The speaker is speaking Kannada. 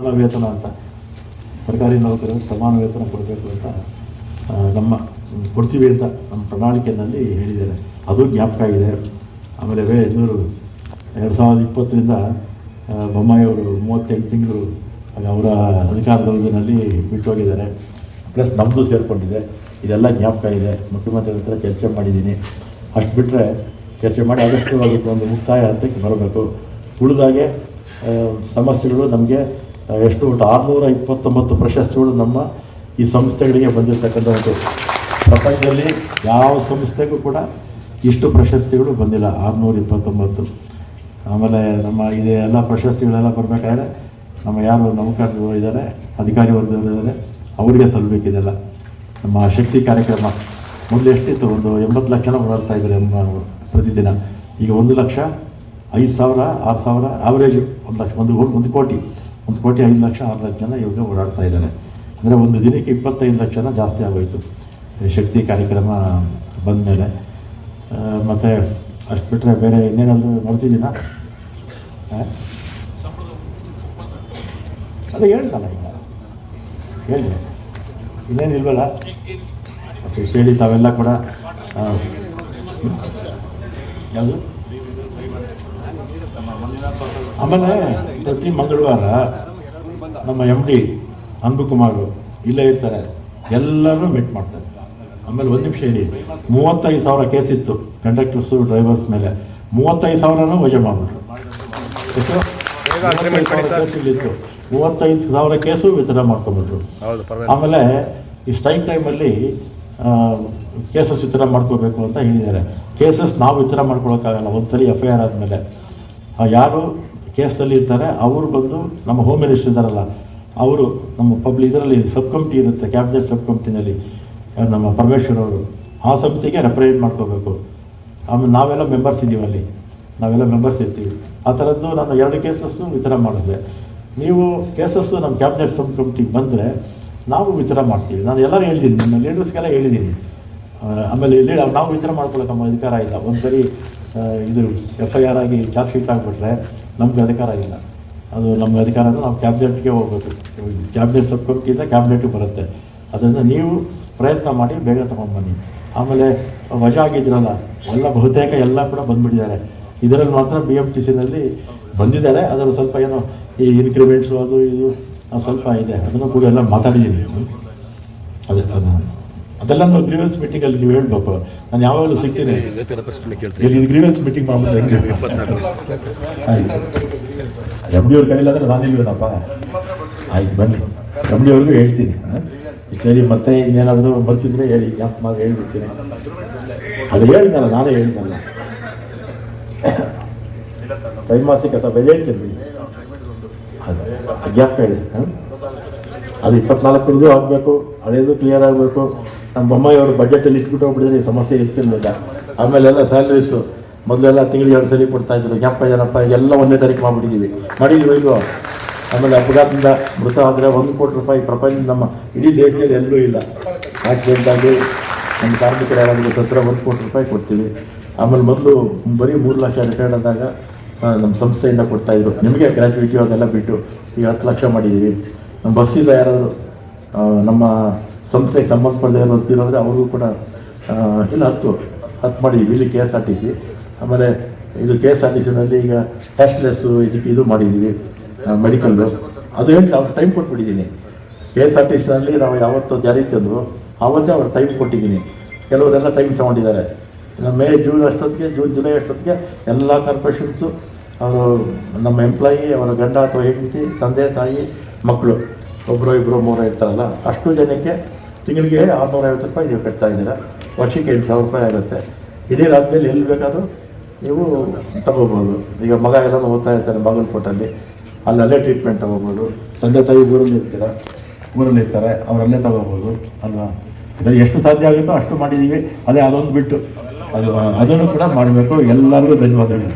ಸಮಾನ ವೇತನ ಅಂತ. ಸರ್ಕಾರಿ ನೌಕರರು ಸಮಾನ ವೇತನ ಕೊಡಬೇಕು ಅಂತ ನಮ್ಮ, ಕೊಡ್ತೀವಿ ಅಂತ ನಮ್ಮ ಪ್ರಣಾಳಿಕೆಯಲ್ಲಿ ಹೇಳಿದ್ದಾರೆ. ಅದು ಜ್ಞಾಪಕ ಇದೆ ಆಮೇಲೆ ವೇ ಎದುರು ಎರಡು ಸಾವಿರದ ಇಪ್ಪತ್ತರಿಂದ ಬೊಮ್ಮಾಯಿಯವರು ಮೂವತ್ತೆಂಟು ತಿಂಗಳು ಅವರ ಅಧಿಕಾರದಲ್ಲಿ ಬಿಟ್ಟು ಹೋಗಿದ್ದಾರೆ. ಪ್ಲಸ್ ನಮ್ಮದು ಸೇರಿಕೊಂಡಿದೆ. ಇದೆಲ್ಲ ಜ್ಞಾಪಕ ಇದೆ ಮುಖ್ಯಮಂತ್ರಿ ಹತ್ರ ಚರ್ಚೆ ಮಾಡಿದ್ದೀನಿ. ಅಷ್ಟು ಬಿಟ್ಟರೆ ಚರ್ಚೆ ಮಾಡಿ ಅದಕ್ಕೆ ಒಂದು ಮುಕ್ತಾಯ ಹಂತಕ್ಕೆ ಬರಬೇಕು. ಉಳಿದಾಗೆ ಸಮಸ್ಯೆಗಳು ನಮಗೆ ಎಷ್ಟು ಒಟ್ಟು ಆರುನೂರ ಇಪ್ಪತ್ತೊಂಬತ್ತು ಪ್ರಶಸ್ತಿಗಳು ನಮ್ಮ ಈ ಸಂಸ್ಥೆಗಳಿಗೆ ಬಂದಿರತಕ್ಕಂಥ ಒಂದು ಪ್ರಪಂಚದಲ್ಲಿ ಯಾವ ಸಂಸ್ಥೆಗೂ ಕೂಡ ಇಷ್ಟು ಪ್ರಶಸ್ತಿಗಳು ಬಂದಿಲ್ಲ, ಆರುನೂರ ಇಪ್ಪತ್ತೊಂಬತ್ತು. ಆಮೇಲೆ ನಮ್ಮ ಇದೆ ಎಲ್ಲ ಪ್ರಶಸ್ತಿಗಳೆಲ್ಲ ಬರಬೇಕಾದ್ರೆ ನಮ್ಮ ಯಾರು ನೌಕರರು ಇದ್ದಾರೆ, ಅಧಿಕಾರಿ ವರ್ಗದವರಿದ್ದಾರೆ ಅವರಿಗೆ ಸಲ್ಲಬೇಕಿದೆಲ್ಲ ನಮ್ಮ ಶಕ್ತಿ ಕಾರ್ಯಕ್ರಮ ಮೊದಲು ಎಷ್ಟಿತ್ತು? ಒಂದು ಎಂಬತ್ತು ಲಕ್ಷನ ಓಡಾಡ್ತಾ ಇದ್ದಾರೆ ಎಂಬ ಪ್ರತಿದಿನ. ಈಗ ಒಂದು ಲಕ್ಷ ಐದು ಸಾವಿರ, ಆರು ಸಾವಿರ ಆವ್ರೇಜ್ ಒಂದು ಲಕ್ಷ, ಒಂದು ಒಂದು ಕೋಟಿ. ಒಂದು ಕೋಟಿ ಐದು ಲಕ್ಷ, ಆರು ಲಕ್ಷ ಜನ ಇವಾಗ ಓಡಾಡ್ತಾ ಇದ್ದಾರೆ. ಅಂದರೆ ಒಂದು ದಿನಕ್ಕೆ ಇಪ್ಪತ್ತೈದು ಲಕ್ಷ ಜನ ಜಾಸ್ತಿ ಆಗೋಯಿತು. ಶಕ್ತಿ ಕಾರ್ಯಕ್ರಮ ಬಂದ ಮೇಲೆ. ಮತ್ತು ಅಷ್ಟು ಬಿಟ್ಟರೆ ಬೇರೆ ಇನ್ನೇನಾದರೂ ನೋಡ್ತಿದ್ದೀನ ಅದೇ ಹೇಳ್ತಲ್ಲ ಈಗ. ಹೇಳಿ ಇನ್ನೇನು ಇಲ್ವಲ್ಲ? ಹೇಳಿ ತಾವೆಲ್ಲ ಕೂಡ. ಯಾವುದು? ಆಮೇಲೆ ಪ್ರತಿ ಮಂಗಳವಾರ ನಮ್ಮ ಎಂ ಡಿ ಅನ್ಬುಕುಮಾರ್ ಇಲ್ಲೇ ಇರ್ತಾರೆ. ಎಲ್ಲರೂ ಮೀಟ್ ಮಾಡ್ತಾರೆ ಆಮೇಲೆ ಒಂದು ನಿಮಿಷ ಹೇಳಿ ಮೂವತ್ತೈದು ಸಾವಿರ ಕೇಸ್ ಇತ್ತು ಕಂಡಕ್ಟರ್ಸು ಡ್ರೈವರ್ಸ್ ಮೇಲೆ. ಮೂವತ್ತೈದು ಸಾವಿರನೂ ವಜಾ ಮಾಡ್ಬಿಟ್ರು. ಇತ್ತು. ಮೂವತ್ತೈದು ಸಾವಿರ ಕೇಸು ವಿತರಣೆ ಮಾಡ್ಕೊಂಬಿಟ್ರು ಆಮೇಲೆ ಈ ಸ್ಟ್ರೈಕ್ ಟೈಮಲ್ಲಿ ಕೇಸಸ್ ವಿತರಣೆ ಮಾಡ್ಕೋಬೇಕು ಅಂತ ಹೇಳಿದ್ದಾರೆ. ಕೇಸಸ್ ನಾವು ವಿತರಣೆ ಮಾಡ್ಕೊಳಕ್ಕಾಗಲ್ಲ. ಒಂದ್ಸರಿ ಎಫ್ ಐ ಆರ್ ಆದಮೇಲೆ. ಯಾರು ಕೇಸಲ್ಲಿ ಇರ್ತಾರೆ ಅವರು ಬಂದು ನಮ್ಮ ಹೋಮ್ ಮಿನಿಸ್ಟರ್ ಇದ್ದಾರಲ್ಲ ಅವರು ನಮ್ಮ ಪಬ್ಲಿಕ್ ಇದರಲ್ಲಿ ಸಬ್ ಕಮಿಟಿ ಇರುತ್ತೆ ಕ್ಯಾಬಿನೆಟ್ ಸಬ್ ಕಮಿಟಿನಲ್ಲಿ ನಮ್ಮ ಪರಮೇಶ್ವರ್ ಅವರು. ಆ ಸಮಿತಿಗೆ ರೆಪ್ರೆಸೆಂಟ್ ಮಾಡ್ಕೋಬೇಕು. ಆಮೇಲೆ ನಾವೆಲ್ಲ ಮೆಂಬರ್ಸ್ ಇದ್ದೀವಿ ಅಲ್ಲಿ. ನಾವೆಲ್ಲ ಮೆಂಬರ್ಸ್ ಇರ್ತೀವಿ. ಆ ಥರದ್ದು ನಾನು ಎರಡು ಕೇಸಸ್ಸು ವಿತರ ಮಾಡಿಸಿದೆ ನೀವು ಕೇಸಸ್ಸು ನಮ್ಮ ಕ್ಯಾಬಿನೆಟ್ ಸಬ್ ಕಮಿಟಿಗೆ ಬಂದರೆ ನಾವು ವಿತರ ಮಾಡ್ತೀವಿ. ನಾನು ಎಲ್ಲರೂ ಹೇಳಿದ್ದೀನಿ ನಿಮ್ಮ ಲೀಡರ್ಸ್ಗೆಲ್ಲ ಹೇಳಿದ್ದೀನಿ. ಆ, ಆಮೇಲೆ ಇಲ್ಲಿ ನಾವು ವಿತರ ಮಾಡ್ಕೊಳ್ಳೋಕೆ ನಮ್ಮ ಅಧಿಕಾರ ಇಲ್ಲ. ಒಂದು ಸರಿ ಆ, ಇದು ಎಫ್ ಐ ಆರ್ ಆಗಿ ಚಾರ್ಜ್ ಶೀಟ್ ಆಗಿಬಿಟ್ರೆ ನಮಗೆ ಅಧಿಕಾರ ಇಲ್ಲ. ಅದು ನಮಗೆ ಅಧಿಕಾರ ಅಂದರೆ ನಾವು ಕ್ಯಾಬಿನೆಟ್ಗೆ ಹೋಗ್ಬೇಕು. ಕ್ಯಾಬಿನೆಟ್ ಸಬ್ ಕಮಿಟಿಯಿಂದ ಕ್ಯಾಬಿನೆಟ್ಗೆ ಬರುತ್ತೆ. ಅದರಿಂದ ನೀವು ಪ್ರಯತ್ನ ಮಾಡಿ ಬೇಗ ತೊಗೊಂಡ್ಬನ್ನಿ ಆಮೇಲೆ ವಜಾ ಆಗಿದ್ರಲ್ಲ ಎಲ್ಲ ಬಹುತೇಕ ಎಲ್ಲ ಕೂಡ ಬಂದ್ಬಿಟ್ಟಿದ್ದಾರೆ. ಇದರಲ್ಲಿ ಮಾತ್ರ ಬಿ ಎಂ ಟಿ ಸಿನಲ್ಲಿ ಬಂದಿದ್ದಾರೆ. ಅದರ ಸ್ವಲ್ಪ ಏನೋ ಈ ಇನ್ಕ್ರಿಮೆಂಟ್ಸು ಅದು ಇದು ಸ್ವಲ್ಪ ಇದೆ. ಅದನ್ನು ಕೂಡ ಎಲ್ಲ ಮಾತಾಡಿದ್ದೀನಿ. ಅದೇ, ಅದು. ಅದೆಲ್ಲ ನಾವು ಗ್ರೀವೆನ್ಸ್ ಮೀಟಿಂಗಲ್ಲಿ ನೀವು ಹೇಳ್ಬೇಕು. ನಾನು ಯಾವಾಗಲೂ ಸಿಗ್ತೀನಿ. ಇಲ್ಲಿ ಗ್ರೀವೆನ್ಸ್ ಮೀಟಿಂಗ್ ಮಾಡ್ಬೋದು ಹೆಂಗೆ ಎಂ ಡಿ ಅವ್ರ ಕೈಲಾದ್ರೆ ನಾನು ಇಲ್ವೇನಪ್ಪ? ಆಯ್ತು ಬನ್ನಿ. ಎಂ ಡಿ ಅವ್ರಿಗೂ ಹೇಳ್ತೀನಿ. ಸರಿ ಮತ್ತೆ ಇನ್ನೇನಾದರೂ ಬರ್ತಿದ್ರೆ ಹೇಳಿ. ಯಾಕೆ ಮಾಡಿ ಹೇಳ್ಬಿಡ್ತೀನಿ. ಅದು ಹೇಳಿದ್ನಲ್ಲ ನಾನೇ ಹೇಳಿದ್ನಲ್ಲ. ತ್ರೈಮಾಸಿಕ ಸಭೆ ಹೇಳ್ತೀನಿ ಬಿಡಿ. ಅದು ಗ್ಯಾಪ್ ಹೇಳಿ. ಹಾಂ? ಅದು ಇಪ್ಪತ್ನಾಲ್ಕರದ್ದು ಆಗಬೇಕು ಹಳೇದು ಕ್ಲಿಯರ್ ಆಗಬೇಕು. ನಮ್ಮ ಬೊಮ್ಮಾಯಿ ಅವರು ಬಜೆಟಲ್ಲಿ ಇಟ್ಬಿಟ್ಟು ಹೋಗ್ಬಿಟ್ಟಿದ್ರೆ ಈ ಸಮಸ್ಯೆ ಇರ್ತಿರ್ಲಿಲ್ಲ. ಆಮೇಲೆಲ್ಲ ಸ್ಯಾಲ್ರೀಸು ಮೊದಲೆಲ್ಲ ತಿಂಗಳು ಎರಡು ಸರಿ ಕೊಡ್ತಾ ಇದ್ರು. ಜ್ಞಾಪಕ ಏನಪ್ಪ, ಎಲ್ಲ ಒಂದೇ ತಾರೀಕು ಮಾಡಿಬಿಟ್ಟಿದ್ದೀವಿ ಮಾಡಿದ್ವಿ ಇಲ್ವೋ? ಆಮೇಲೆ ಅಪಘಾತದಿಂದ ಮೃತ ಆದರೆ ಒಂದು ಕೋಟಿ ರೂಪಾಯಿ ಪ್ರಪಂಚ ನಮ್ಮ ಇಡೀ ದೇಶದಲ್ಲಿ ಎಲ್ಲೂ ಇಲ್ಲ. ಆಕ್ಸಿಡೆಂಟ್ ಆಗಿ ನಮ್ಮ ಕಾರ್ಮಿಕರ ಯಾರಾದರೂ ಸತ್ರ ಒಂದು ಕೋಟಿ ರೂಪಾಯಿ ಕೊಡ್ತೀವಿ. ಆಮೇಲೆ ಮೊದಲು ಬರೀ ಮೂರು ಲಕ್ಷ ರಿಟೈರ್ಡ್ ಆದಾಗ ನಮ್ಮ ಸಂಸ್ಥೆಯಿಂದ ಕೊಡ್ತಾಯಿದ್ರು ನಿಮಗೆ ಗ್ರ್ಯಾಜುಯಿಟಿ ಅದೆಲ್ಲ ಬಿಟ್ಟು ಈಗ ಹತ್ತು ಲಕ್ಷ ಮಾಡಿದ್ದೀವಿ ನಮ್ಮ ಬಸ್ಸಿಂದ ಯಾರಾದರೂ ನಮ್ಮ ಸಂಸ್ಥೆಗೆ ಸಂಬಂಧಪಡದೆ ಅಂತಿರೋದ್ರೆ ಅವ್ರಿಗೂ ಕೂಡ ಇಲ್ಲ ಹತ್ತು ಹತ್ತು ಮಾಡಿದ್ವಿ ಇಲ್ಲಿ K S R T C ಆಮೇಲೆ ಇದು ಕೆ ಎಸ್ ಆರ್ ಟಿ ಸಿನಲ್ಲಿ ಈಗ ಕ್ಯಾಶ್ಲೆಸ್ಸು ಇದಕ್ಕೆ ಇದು ಮಾಡಿದ್ದೀವಿ ಮೆಡಿಕಲ್ಲು ಅದು ಹೇಳಿ ಅವ್ರು ಟೈಮ್ ಕೊಟ್ಬಿಟ್ಟಿದ್ದೀನಿ. ಕೆ ಎಸ್ ಆರ್ ಟಿ ಸಿನಲ್ಲಿ ನಾವು ಯಾವತ್ತು ಜಾರಿ ತಂದರು, ಆವತ್ತೇ ಅವ್ರು ಟೈಮ್ ಕೊಟ್ಟಿದ್ದೀನಿ. ಕೆಲವರೆಲ್ಲ ಟೈಮ್ ತೊಗೊಂಡಿದ್ದಾರೆ. ಮೇ ಜೂನ್ ಅಷ್ಟೊತ್ತಿಗೆ ಜೂನ್ ಜುಲೈ ಅಷ್ಟೊತ್ತಿಗೆ ಎಲ್ಲ ಕಾರ್ಪೊರೇಷನ್ಸು ಅವರು ನಮ್ಮ ಎಂಪ್ಲಾಯಿ ಅವರ ಗಂಡ ಅಥವಾ ಹೆಂಡತಿ, ತಂದೆ, ತಾಯಿ, ಮಕ್ಕಳು. ಒಬ್ಬರು ಇಬ್ಬರು ಮೂರು ಇರ್ತಾರಲ್ಲ ಅಷ್ಟು ಜನಕ್ಕೆ ತಿಂಗಳಿಗೆ ಆರುನೂರ ಐವತ್ತು ರೂಪಾಯಿ ನೀವು ಕಟ್ತಾ ಇದ್ದೀರಾ. ವರ್ಷಕ್ಕೆ ಎಂಟು ಸಾವಿರ ರೂಪಾಯಿ ಆಗುತ್ತೆ. ಇಡೀ ರಾಜ್ಯದಲ್ಲಿ ಎಲ್ಲಿ ಬೇಕಾದರೂ ನೀವು ತಗೋಬೋದು. ಈಗ ಮಗ ಎಲ್ಲ ಓದ್ತಾ ಇರ್ತಾರೆ ಬಾಗಲಕೋಟಲ್ಲಿ ಅಲ್ಲಿ ಅಲ್ಲೇ ಟ್ರೀಟ್ಮೆಂಟ್ ತಗೋಬೋದು. ತಂದೆ ತಾಯಿ ಊರಲ್ಲಿ ಇರ್ತೀರ? ಊರಲ್ಲಿ ಇರ್ತಾರೆ. ಅವರಲ್ಲೇ ತಗೋಬೋದು, ಅಲ್ವಾ? ಇದರಲ್ಲಿ ಎಷ್ಟು ಸಾಧ್ಯ ಆಗುತ್ತೋ ಅಷ್ಟು ಮಾಡಿದ್ದೀವಿ. ಅದೇ ಅದೊಂದು ಬಿಟ್ಟು. ಅದು, ಅದನ್ನು ಕೂಡ ಮಾಡಬೇಕು. ಎಲ್ಲರಿಗೂ ಧನ್ಯವಾದಗಳು.